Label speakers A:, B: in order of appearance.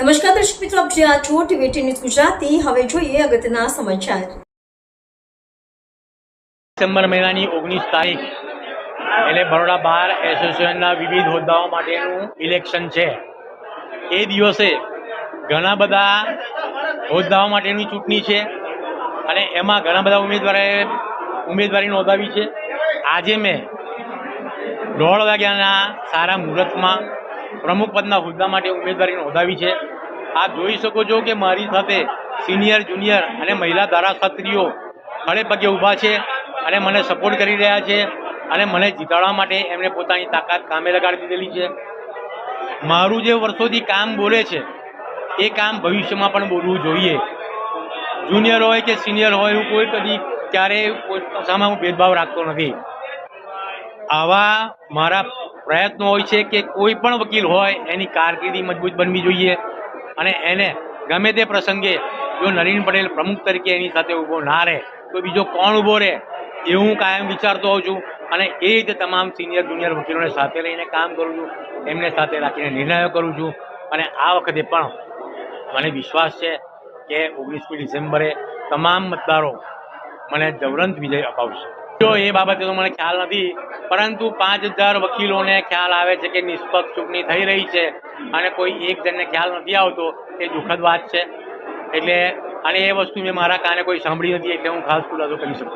A: નમસ્કાર દર્શક મિત્રો, આપ જે આ છો ટીવી ન્યૂઝ ગુજરાતી. હવે જોઈએ અગત્યના સમાચાર.
B: ડિસેમ્બર મહિનાની ઓગણીસ તારીખ, એટલે બરોડા બાર એસોસિએશનના વિવિધ હોદ્દાઓ માટેનું ઇલેક્શન છે. એ દિવસે ઘણા બધા હોદ્દાઓ માટેની ચૂંટણી છે અને એમાં ઘણા બધા ઉમેદવારે ઉમેદવારી નોંધાવી છે. આજે મેં દોઢ વાગ્યાના સારા મુહૂર્તમાં પ્રમુખ પદના હોદ્દા માટે ઉમેદવારી નોંધાવી છે. આપ જોઈ શકો છો કે મારી સાથે સિનિયર જુનિયર અને મહિલા ધારાશાસ્ત્રીઓ ખડે પગે ઊભા છે અને મને સપોર્ટ કરી રહ્યા છે અને મને જીતાડવા માટે એમણે પોતાની તાકાત કામે લગાડી દીધેલી છે. મારું જે વર્ષોથી કામ બોલે છે, એ કામ ભવિષ્યમાં પણ બોલવું જોઈએ. જુનિયર હોય કે સિનિયર હોય, હું કોઈ કદી ક્યારેય કોઈ સામે હું ભેદભાવ રાખતો નથી. આવા મારા પ્રયત્નો હોય છે કે કોઈ પણ વકીલ હોય, એની કારકિર્દી મજબૂત બનવી જોઈએ. અને એને ગમે તે પ્રસંગે જો નરીન પટેલ પ્રમુખ તરીકે એની સાથે ઊભો ના રહે, તો બીજો કોણ ઊભો રહે એવું હું કાયમ વિચારતો હોઉં છું. અને એ રીતે તમામ સિનિયર જુનિયર વકીલોને સાથે લઈને કામ કરું છું, એમને સાથે રાખીને નિર્ણયો કરું છું. અને આ વખતે પણ મને વિશ્વાસ છે કે ઓગણીસમી ડિસેમ્બરે તમામ મતદારો મને જવરંત વિજય અપાવશે. એ બાબતે તો મને ખ્યાલ નથી, પરંતુ પાંચ હજાર વકીલોને ખ્યાલ આવે છે કે નિષ્પક્ષ ચૂંટણી થઈ રહી છે અને કોઈ એક જણને ખ્યાલ નથી આવતો, એ દુઃખદ વાત છે એટલે, અને એ વસ્તુ મેં મારા કાને કોઈ સાંભળી નથી, એટલે હું ખાસ ખુલાસો કરી નથી.